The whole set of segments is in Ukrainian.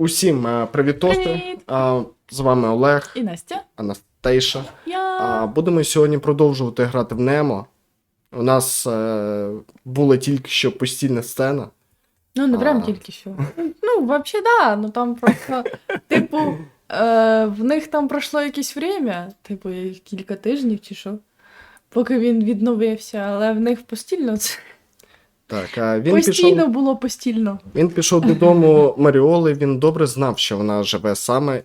Усім е, привітости. Привіт! А, З вами Олег, І Настя. Анастейша. Я. Будемо сьогодні продовжувати грати в Немо. У нас е, була тільки що постільна сцена. Ну, не прям А. тільки що. Ну, взагалі, да. Ну там просто, типу, е, в них там пройшло якесь время, типу, кілька тижнів чи що, поки він відновився, але в них постільно це Так, а він постійно пішов, було постільно. він пішов додому Маріоли. Він добре знав, що вона живе саме,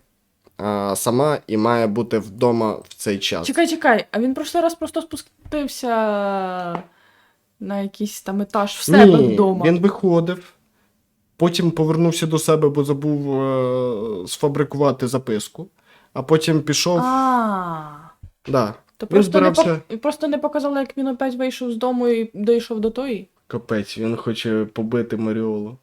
а, сама і має бути вдома в цей час. Чекай, чекай, а він прошлий раз просто спустився на якийсь там етаж в себе Ні, вдома. Він виходив, потім повернувся до себе, бо забув е, сфабрикувати записку, а потім пішов. А. Да. То Він просто не, збирався- пок... просто не показали, як він опять вийшов з дому і дійшов до тої. Капець, він хоче побити Маріолу.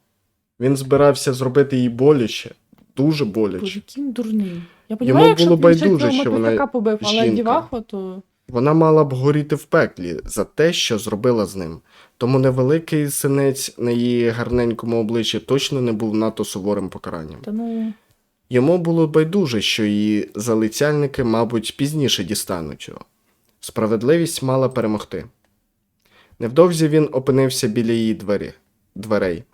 Він збирався зробити їй боляче, дуже боляче. Боже, який він дурний. Я Йому якщо було б він байдуже, цього що вона мотузка побив, але жінка. дівахо, то. Вона мала б горіти в пеклі за те, що зробила з ним. Тому невеликий синець на її гарненькому обличчі точно не був надто суворим покаранням. Та ну. Йому було байдуже, що її залицяльники, мабуть, пізніше дістануть його. Справедливість мала перемогти. Невдовзі він опинився біля її двері, дверей.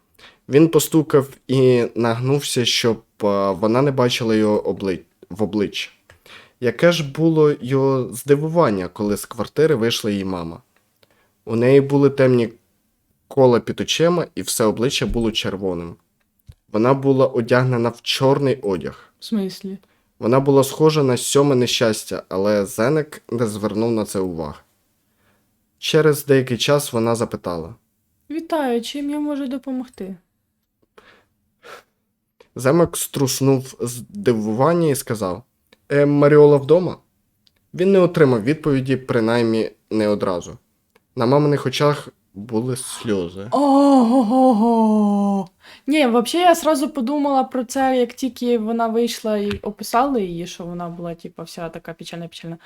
Він постукав і нагнувся, щоб вона не бачила його обли... в обличчя. Яке ж було його здивування, коли з квартири вийшла її мама. У неї були темні кола під очима, і все обличчя було червоним. Вона була одягнена в чорний одяг. В смислі? Вона була схожа на сьоме нещастя, але Зенек не звернув на це уваги. Через деякий час вона запитала: Вітаю, чим я можу допомогти? Земек струснув здивування і сказав: е, Маріола вдома? Він не отримав відповіді, принаймні не одразу. На маминих очах були сльози. Ого. Ні, взагалі я сразу подумала про це, як тільки вона вийшла і описали її, що вона була, типу, вся така печальна-печальна.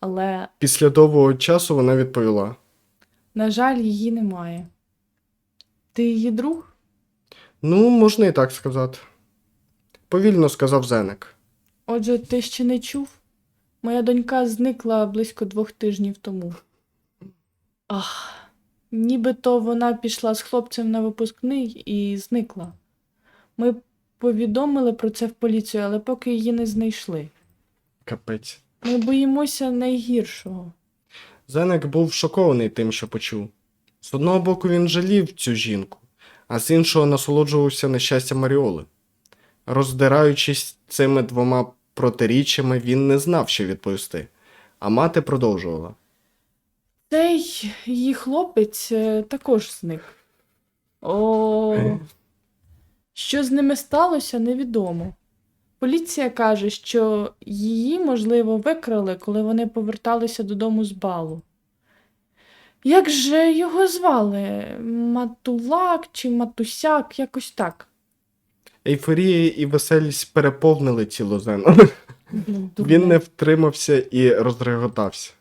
Але, Після довгого часу вона відповіла: на жаль, її немає. Ти її друг? Ну, можна і так сказати. Повільно сказав Зенек. Отже, ти ще не чув? Моя донька зникла близько двох тижнів тому. Ах, нібито вона пішла з хлопцем на випускний і зникла. Ми повідомили про це в поліцію, але поки її не знайшли. Капець. Ми боїмося найгіршого. Зенек був шокований тим, що почув. З одного боку, він жалів цю жінку, а з іншого насолоджувався нещастям Маріоли. Роздираючись цими двома протиріччями, він не знав, що відповісти, а мати продовжувала. Цей її хлопець е, також зник. О, що з ними сталося, невідомо. Поліція каже, що її, можливо, викрали, коли вони поверталися додому з балу. Як же його звали? Матулак чи Матусяк, якось так. Ейфорія і веселість переповнили Зена. Блін, Він не втримався і розреготався.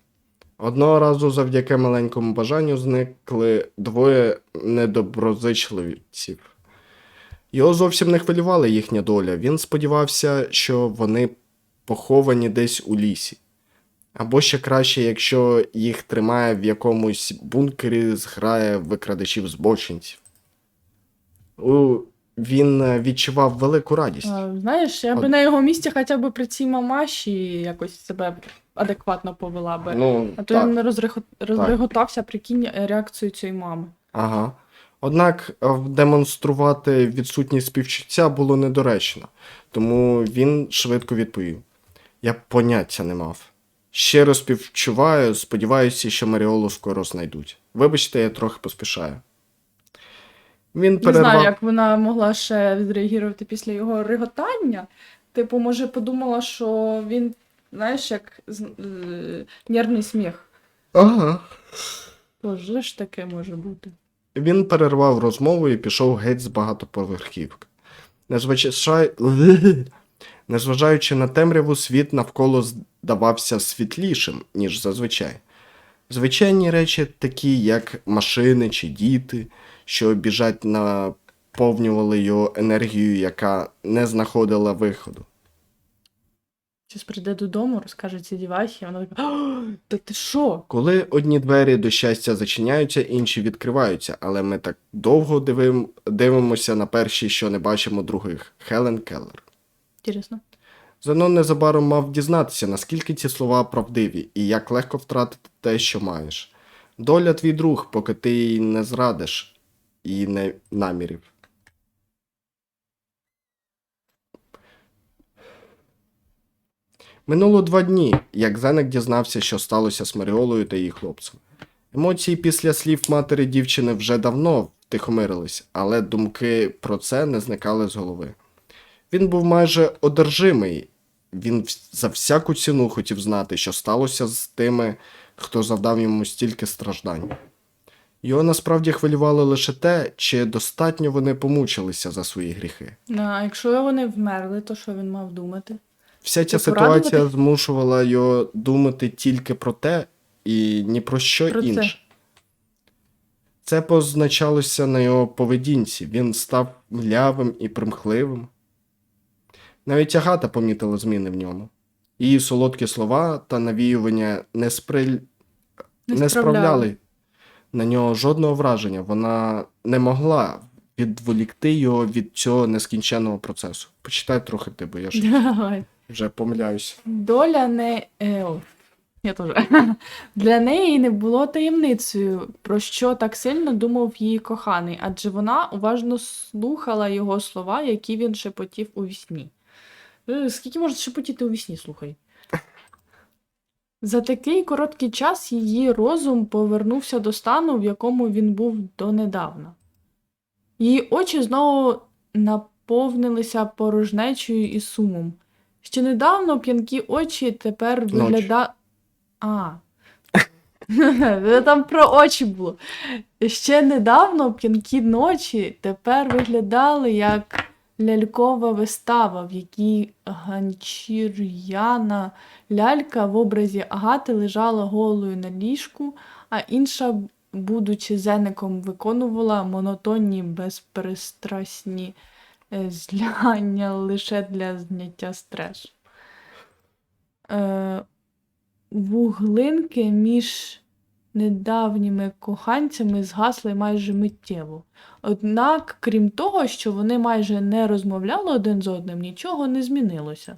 Одного разу завдяки маленькому бажанню зникли двоє недоброзичливців. Його зовсім не хвилювала їхня доля. Він сподівався, що вони поховані десь у лісі. Або ще краще, якщо їх тримає в якомусь бункері зграє викрадачів збочинців. У... Він е, відчував велику радість. Знаєш, я би От- на його місці хоча б при цій мамаші якось себе адекватно повела би. Ну, А то так. він розрего... розреготався, прикинь реакцію цієї мами. Ага. Однак е, демонструвати відсутність співчуття було недоречно, тому він швидко відповів: Я поняття не мав. Щиро співчуваю, сподіваюся, що Маріолу скоро знайдуть. Вибачте, я трохи поспішаю. Він Не перервав. знаю, як вона могла ще відреагувати після його реготання. Типу, може, подумала, що він, знаєш, як е, нервний сміх. Ага. Боже ж таке може бути. Він перервав розмову і пішов геть з багатоповерхівки. Незвичай... Незважаючи на темряву, світ навколо здавався світлішим, ніж зазвичай. Звичайні речі, такі як машини чи діти, що біжать наповнювали його енергією, яка не знаходила виходу. Щось прийде додому, розкаже ці дівахи, вона така, та ти що? Коли одні двері до щастя зачиняються, інші відкриваються, але ми так довго дивим, дивимося на перші, що не бачимо других. Хелен Келлер. Інтересно. Зенон незабаром мав дізнатися, наскільки ці слова правдиві і як легко втратити те, що маєш. Доля твій друг, поки ти її не зрадиш і не намірів. Минуло два дні, як Зенек дізнався, що сталося з Маріолою та її хлопцем. Емоції після слів матері дівчини вже давно втихомирились, але думки про це не зникали з голови. Він був майже одержимий. Він за всяку ціну хотів знати, що сталося з тими, хто завдав йому стільки страждань. Його насправді хвилювало лише те, чи достатньо вони помучилися за свої гріхи. А якщо вони вмерли, то що він мав думати? Вся ця порадувати? ситуація змушувала його думати тільки про те і ні про що Про інше. Це позначалося на його поведінці. Він став млявим і примхливим. Навіть Агата помітила зміни в ньому. Її солодкі слова та навіювання не, сприль... Не не, справляли. на нього жодного враження. Вона не могла відволікти його від цього нескінченного процесу. Почитай трохи ти, бо я ж Давай. Вже помиляюся. Доля не. Е, я теж. Для неї не було таємницею, про що так сильно думав її коханий, адже вона уважно слухала його слова, які він шепотів у вісні. Е, Скільки можна шепотіти у вісні, слухай. За такий короткий час її розум повернувся до стану, в якому він був донедавна. Її очі знову наповнилися порожнечою і сумом. Ще недавно п'янкі очі тепер вигляда... А. Там про очі було. Ще недавно п'янкі ночі тепер виглядали як лялькова вистава, в якій ганчір'яна лялька в образі Агати лежала голою на ліжку, а інша, будучи зеником, виконувала монотонні, безперестрасні е, злягання лише для зняття стресу. Е, вуглинки між недавніми коханцями згасли майже миттєво. Однак, крім того, що вони майже не розмовляли один з одним, нічого не змінилося.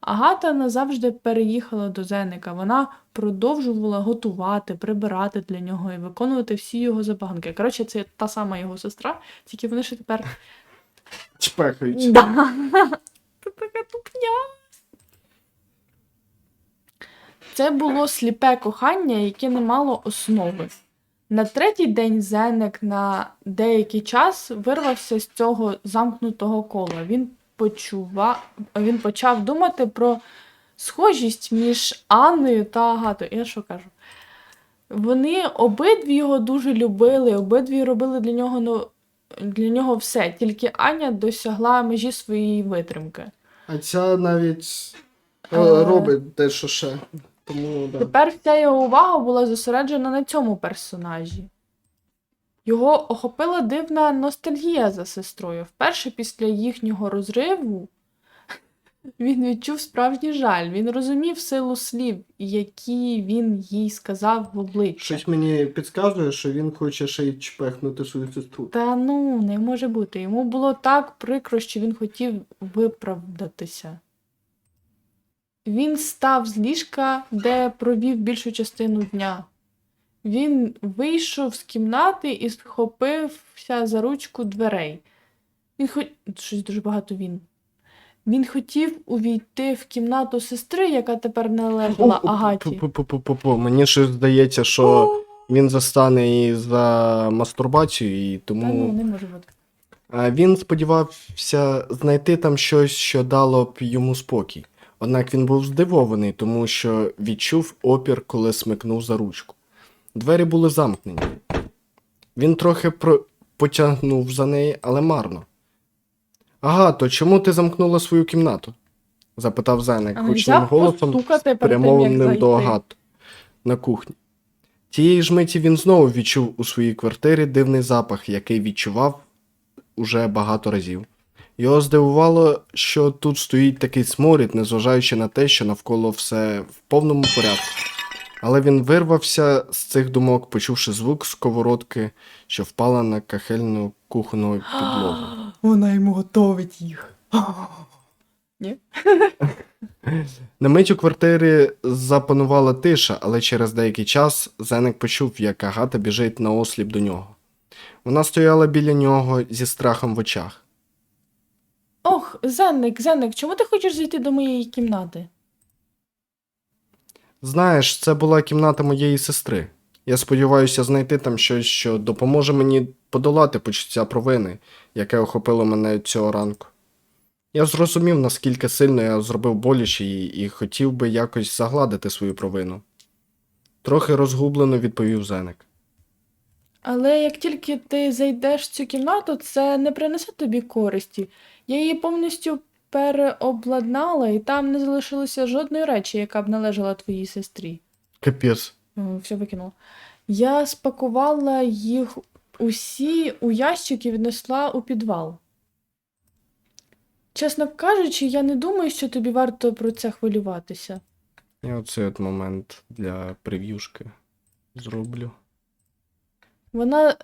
Агата назавжди переїхала до Зеника. Вона продовжувала готувати, прибирати для нього і виконувати всі його забаганки. Коротше, це та сама його сестра, тільки вони ще тепер Чпекають. Да. Це така тупня. Це було сліпе кохання, яке не мало основи. На третій день Зенек на деякий час вирвався з цього замкнутого кола. Він, почува... Він почав думати про схожість між Анною та Агатою. Я що кажу? Вони обидві його дуже любили, обидві робили для нього ну, для нього все, тільки Аня досягла межі своєї витримки. А ця навіть е, робить те, що ще. Тому да. Тепер вся його увага була зосереджена на цьому персонажі. Його охопила дивна ностальгія за сестрою. Вперше після їхнього розриву він відчув справжній жаль. Він розумів силу слів, які він їй сказав в обличчя. Щось мені підказує, що він хоче ще й чпехнути свою сестру. Та ну, не може бути. Йому було так прикро, що він хотів виправдатися. Він став з ліжка, де провів більшу частину дня. Він вийшов з кімнати і схопився за ручку дверей. Він хо... Щось дуже багато він. Він хотів увійти в кімнату сестри, яка тепер належала Агаті. Пу-пу-пу-пу-пу. Мені щось здається, що він застане її за мастурбацію, і Та ну, тому не може бути. Він сподівався знайти там щось, що дало б йому спокій. Однак він був здивований, тому що відчув опір, коли смикнув за ручку. Двері були замкнені. Він трохи про... потягнув за неї, але марно. Агато, чому ти замкнула свою кімнату? запитав Зенек гучним голосом, спрямованим до зайти? Агат на кухні. Тієї ж миті він знову відчув у своїй квартирі дивний запах, який відчував уже багато разів. Його здивувало, що тут стоїть такий сморід, незважаючи на те, що навколо все в повному порядку. Але він вирвався з цих думок, почувши звук сковородки, що впала на кахельну кухонну підлогу. Вона йому готовить їх. Ні? На мить у квартирі запанувала тиша, але через деякий час Зенек почув, як Агата біжить на осліп до нього. Вона стояла біля нього зі страхом в очах. Ох, Зенник, Зенник, чому ти хочеш зайти до моєї кімнати? Знаєш, це була кімната моєї сестри. Я сподіваюся знайти там щось, що допоможе мені подолати почуття провини, яке охопило мене цього ранку. Я зрозумів, наскільки сильно я зробив боляче їй і хотів би якось загладити свою провину. Трохи розгублено відповів Зенек. Але як тільки ти зайдеш в цю кімнату, це не принесе тобі користі. Я її повністю переобладнала, і там не залишилося жодної речі, яка б належала твоїй сестрі. Капець. Все викинула. Я спакувала їх усі у ящик і віднесла у підвал. Чесно кажучи, я не думаю, що тобі варто про це хвилюватися. Я оцей от момент для прев'юшки зроблю. Вона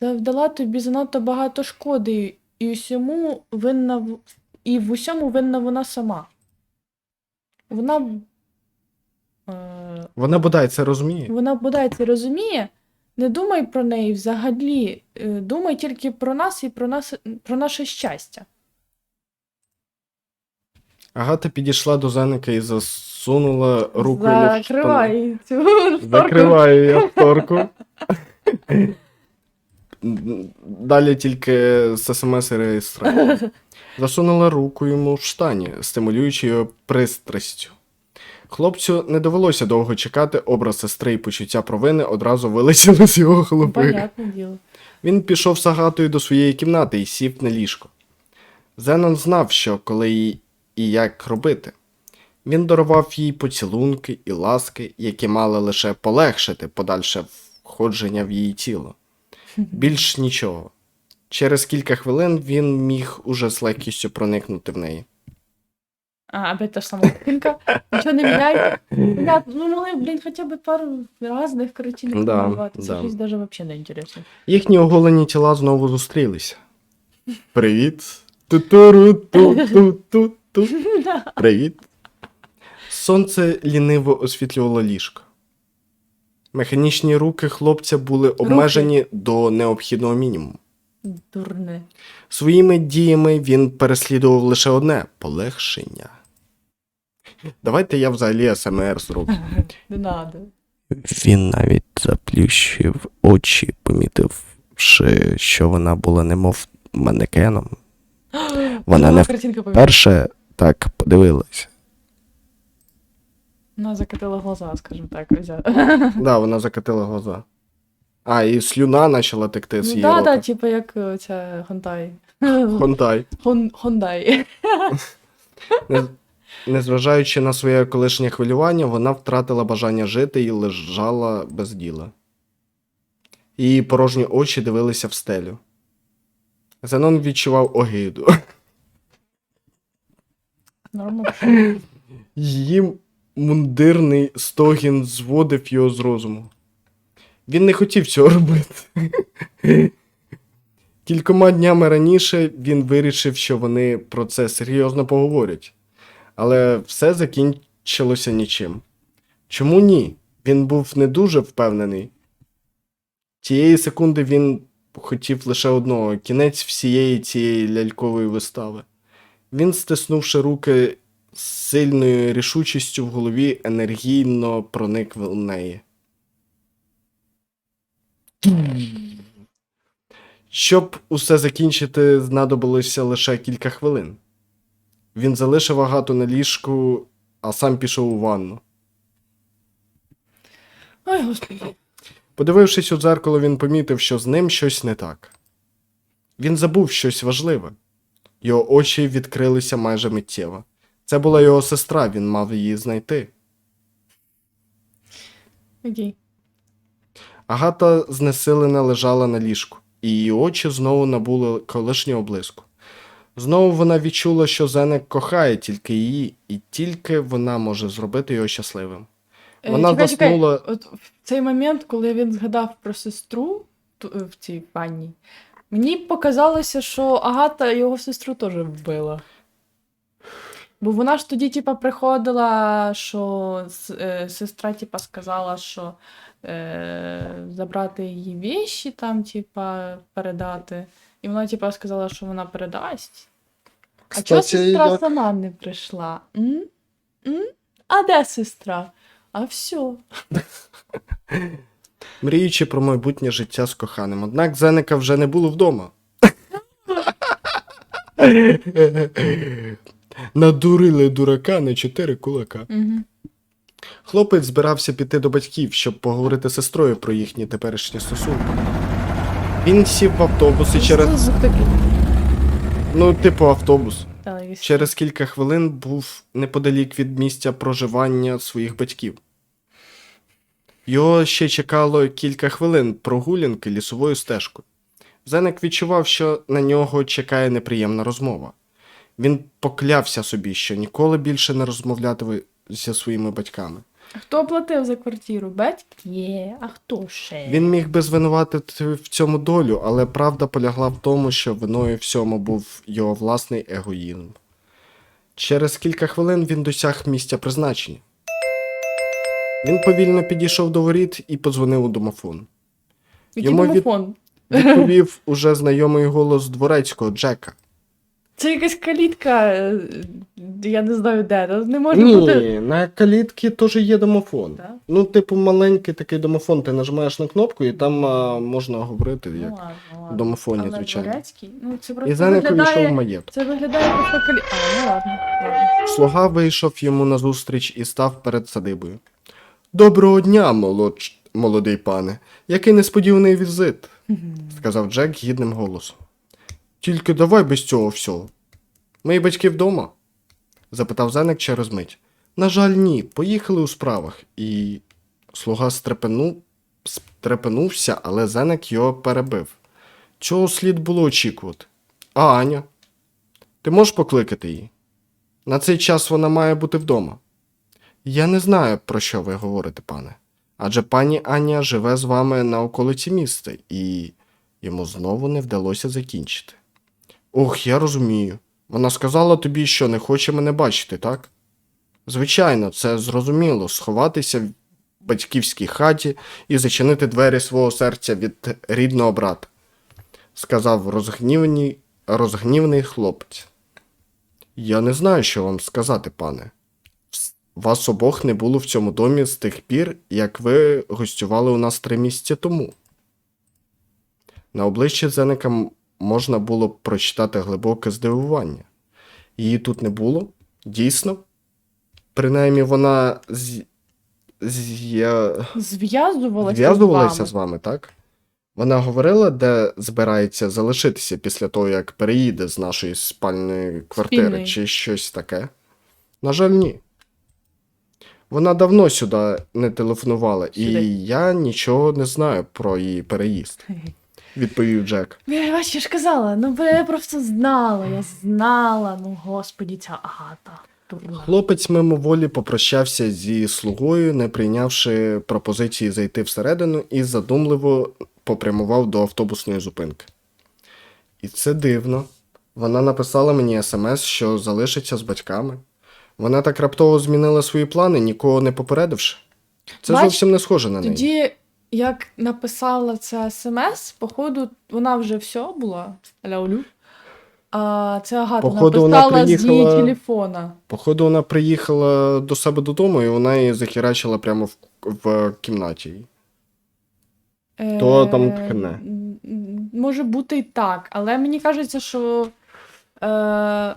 завдала тобі занадто багато шкоди, і усьому винна і в усьому винна вона сама. Вона. Е, Вона бодай це розуміє. вона бодай це розуміє. Не думай про неї взагалі. е, Думай тільки про нас і про нас про наше щастя. Агата підійшла до Зеника і засунула руку йому в штани. Закривай цю шторку. Закриваю я шторку. Далі тільки з смс реєстрації. Засунула руку йому в штані, стимулюючи його пристрастю. Хлопцю не довелося довго чекати, образ сестри і почуття провини одразу вилетіли з його голови. Діло. Він пішов з Агатою до своєї кімнати і сів на ліжко. Зенон знав, що коли їй і як робити. Він дарував їй поцілунки і ласки, які мали лише полегшити подальше входження в її тіло. Більш нічого. Через кілька хвилин він міг уже з легкістю проникнути в неї. А, опять та ж сама картинка. Нічого не. Ребят, ну могли, блін, хоча б пару разних картинок Да, намалювати. Це да. щось даже не інтересно. Їхні оголені тіла знову зустрілися. Привіт. Ту-туру-ту-ту-ту-ту. Привіт. Сонце ліниво освітлювало ліжко. Механічні руки хлопця були обмежені до необхідного мінімуму. Дурне. Своїми діями він переслідував лише одне полегшення. Давайте я взагалі СМР зроблю. Не надо. Він навіть заплющив очі, помітивши, що вона була немов манекеном. Вона не картинка вперше так подивилася. Вона закатила глаза, скажімо так, взяла. Да, вона закатила глаза. А, і слюна почала текти з Ну її да, рота. да, типу як е, ця Хондай. Хондай. Хон- Хондай. Незважаючи на своє колишнє хвилювання, вона втратила бажання жити і лежала без діла. Її порожні очі дивилися в стелю. Зенон відчував огиду. Нормально. Її мундирний стогін зводив його з розуму. Він не хотів цього робити. Кількома днями раніше він вирішив, що вони про це серйозно поговорять. Але все закінчилося нічим. Чому ні? Він був не дуже впевнений. Тієї секунди він хотів лише одного кінець всієї цієї лялькової вистави. Він, стиснувши руки з сильною рішучістю в голові, енергійно проник в неї. Щоб усе закінчити, знадобилося лише кілька хвилин. Він залишив агату на ліжку, а сам пішов у ванну. Ой, господи. Подивившись у дзеркало, він помітив, що з ним щось не так. Він забув щось важливе. Його очі відкрилися майже миттєво. Це була його сестра, він мав її знайти. Окей. Агата знесилена лежала на ліжку. і її очі знову набули колишнього блиску. Знову вона відчула, що Зенек кохає тільки її, і тільки вона може зробити його щасливим. Е, Вона чекай, чекай. От в цей момент, коли він згадав про сестру ту- е, в цій ванні, мені показалося, що Агата його сестру теж вбила. Бо вона ж тоді, типа, приходила, що е, сестра, типа, сказала, що е, забрати її віші, там, типа, передати. І вона, типа, сказала, що вона передасть. А чого сестра як- сама не прийшла? М? М? А де сестра? А все. мріючи про майбутнє життя з коханим. Однак Зенека вже не було вдома. Надурили дурака на чотири кулака. Угу. Хлопець збирався піти до батьків, щоб поговорити з сестрою про їхні теперішні стосунки. Він сів в автобус і через. Ну, типу, автобус. Через кілька хвилин був неподалік від місця проживання своїх батьків. Його ще чекало кілька хвилин прогулянки лісовою стежкою. Зенек відчував, що на нього чекає неприємна розмова. Він поклявся собі, що ніколи більше не розмовлятиме зі своїми батьками. А Хто платив за квартиру? Батьки? А хто ще? Він міг би звинуватити в цьому долю, але правда полягла в тому, що виною всьому був його власний егоїзм. Через кілька хвилин він досяг місця призначення. Він повільно підійшов до воріт і подзвонив у домофон. Який йому від- домофон? Відповів уже знайомий голос дворецького Джека. Це якась калітка, е, я не знаю де. Не може бути. На калітці теж є домофон. Так? Ну, типу, маленький такий домофон, ти нажимаєш на кнопку, і там а, можна говорити, Ну, як ладно, в домофоні, Але звичайно. дворецький? Ну, це І просто Зенек увійшов в виглядає... маєток. Це виглядає просто калі... А, ну ладно, ладно. Слуга вийшов йому назустріч і став перед садибою. Доброго дня, молодч... молодий пане. Який несподіваний візит, сказав Джек гідним голосом. Тільки давай без цього всього. Мої батьки вдома? запитав Зенек через мить. На жаль, ні, поїхали у справах, і слуга стрепену... стрепенувся, але Зенек його перебив. Чого слід було очікувати? А Аня? Ти можеш покликати її? На цей час вона має бути вдома. Я не знаю, про що ви говорите, пане. Адже пані Аня живе з вами на околиці міста, і йому знову не вдалося закінчити. Ох, я розумію. Вона сказала тобі, що не хоче мене бачити, так? Звичайно, це зрозуміло сховатися в батьківській хаті і зачинити двері свого серця від рідного брата, сказав розгніваний, розгніваний хлопець. Я не знаю, що вам сказати, пане. Вас обох не було в цьому домі з тих пір, як ви гостювали у нас три місяці тому. На обличчі Зеника м- можна було б прочитати глибоке здивування. Її тут не було? Дійсно? Принаймні вона з... Зв'язувалася зв'язувалася з вами. так? Вона говорила, де збирається залишитися після того, як переїде з нашої спальної квартири, Спільної. чи щось таке? На жаль, ні. Вона давно сюди не телефонувала, Сюди. і я нічого не знаю про її переїзд, відповів Джек. Я бачиш, я ж казала, ну бо я просто знала, я знала, ну господі, ця Агата. Хлопець мимоволі попрощався зі слугою, не прийнявши пропозиції зайти всередину, і задумливо попрямував до автобусної зупинки. І це дивно. Вона написала мені смс, що залишиться з батьками. Вона так раптово змінила свої плани, нікого не попередивши. Це Бач, зовсім не схоже на неї. Тоді, як написала це смс, походу, вона вже все була, ляулю. А це Агата Походу, вона написала з її телефона. Походу, вона приїхала до себе додому, і вона її захерачила прямо в, в кімнаті. То там Е, ткне. м, м, Може бути і так, але мені кажеться, що. Е,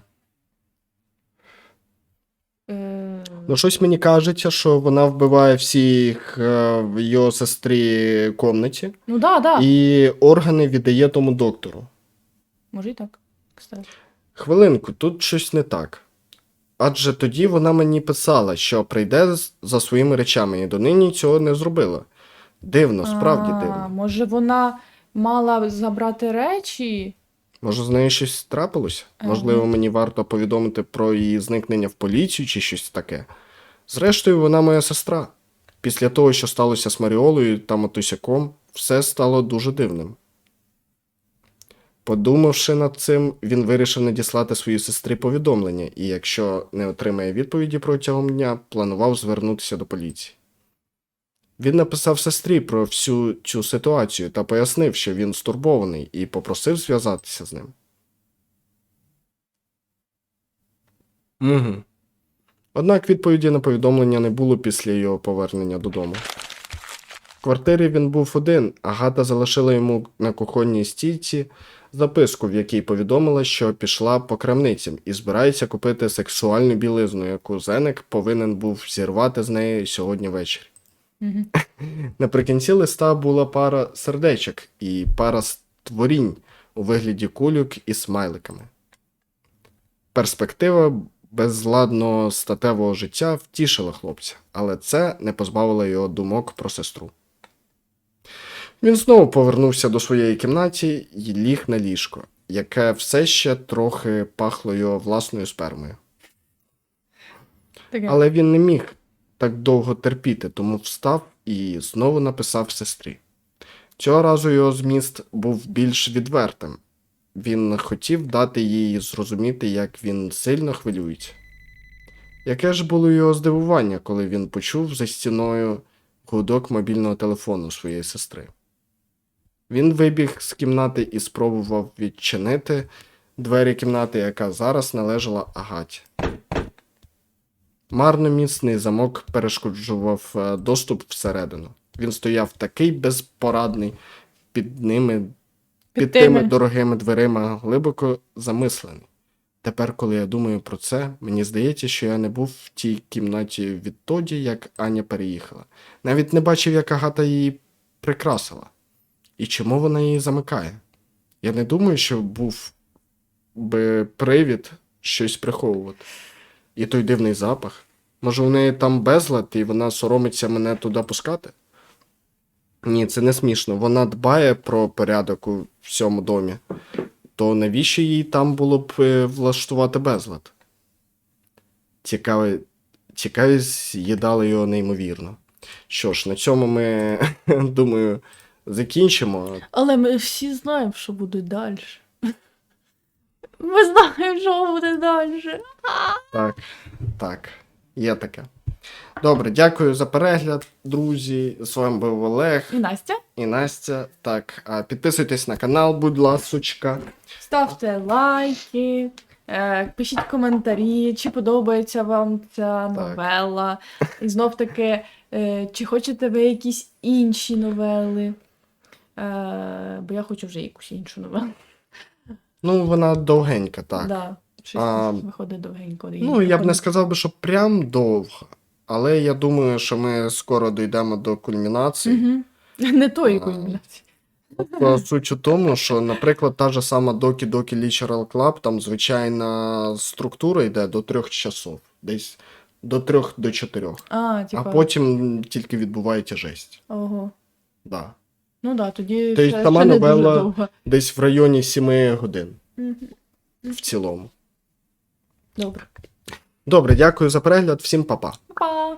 Ну, щось мені кажеться, що вона вбиває всіх е, в його сестрі комнаті, ну да, да. і органи віддає тому доктору. Може і так. Кстати. Хвилинку, тут щось не так. Адже тоді вона мені писала, що прийде з- за своїми речами, і донині цього не зробила. Дивно, справді А, дивно. Може, вона мала забрати речі. Може, з нею щось трапилося? Ага. Можливо, мені варто повідомити про її зникнення в поліцію чи щось таке. Зрештою, вона моя сестра. Після того, що сталося з Маріолою та Матусяком, все стало дуже дивним. Подумавши над цим, він вирішив надіслати своїй сестрі повідомлення, і якщо не отримає відповіді протягом дня, планував звернутися до поліції. Він написав сестрі про всю цю ситуацію та пояснив, що він стурбований, і попросив зв'язатися з ним. Угу. Однак відповіді на повідомлення не було після його повернення додому. В квартирі він був один, а Гата залишила йому на кухонній стійці записку, в якій повідомила, що пішла по крамницям і збирається купити сексуальну білизну, яку Зенек повинен був зірвати з неї сьогодні ввечері. Угу. Наприкінці листа була пара сердечок і пара створінь у вигляді кульок і смайликами. Перспектива безладного статевого життя втішила хлопця, але це не позбавило його думок про сестру. Він знову повернувся до своєї кімнаті і ліг на ліжко, яке все ще трохи пахло його власною спермою. Але він не міг так довго терпіти, тому встав і знову написав сестрі. Цього разу його зміст був більш відвертим. Він хотів дати їй зрозуміти, як він сильно хвилюється. Яке ж було його здивування, коли він почув за стіною гудок мобільного телефону своєї сестри. Він вибіг з кімнати і спробував відчинити двері кімнати, яка зараз належала Агаті. Марно міцний замок перешкоджував е, доступ всередину. Він стояв такий безпорадний під ними, під, Під тими тими. дорогими дверима, глибоко замислений. Тепер, коли я думаю про це, мені здається, що я не був в тій кімнаті відтоді, як Аня переїхала. Навіть не бачив, як Агата її прикрасила. І чому вона її замикає? Я не думаю, що був би привід щось приховувати. І той дивний запах. Може, у неї там безлад, і вона соромиться мене туди пускати? Ні, це не смішно. Вона дбає про порядок у всьому домі. То навіщо їй там було б е, влаштувати безлад? Цікавий, цікавість з'їдала його неймовірно. Що ж, на цьому ми, думаю, закінчимо. Але ми всі знаємо, що буде далі. Ми знаємо, що буде далі. Так, так, є таке. Добре, дякую за перегляд, друзі. З вами був Олег І Настя, і Настя. Так, підписуйтесь на канал, будь ласочка. ставте лайки, е, пишіть коментарі, чи подобається вам ця новела. І знов таки, е, чи хочете ви якісь інші новели. Е, бо я хочу вже якусь іншу новелу. Ну, вона довгенька, так. Да, щось А, виходить довгенько. і Ну, я б не сказав би, що прям довго. Але я думаю, що ми скоро дійдемо до кульмінації. Мгм. Не тої А. кульмінації. Тобто суть у тому, що, наприклад, та ж сама Doki Doki Literal Club, там звичайна структура йде до трьох часов. Десь до трьох до чотирьох. А, типа. А потім тільки відбувається жесть. Ого. Да. Ну да, тоді Тобто ще, сама ще не дуже новела- довго. Десь в районі 7 годин Мгм. в цілому. Добре. Добре, дякую за перегляд. Всім па-па. Па!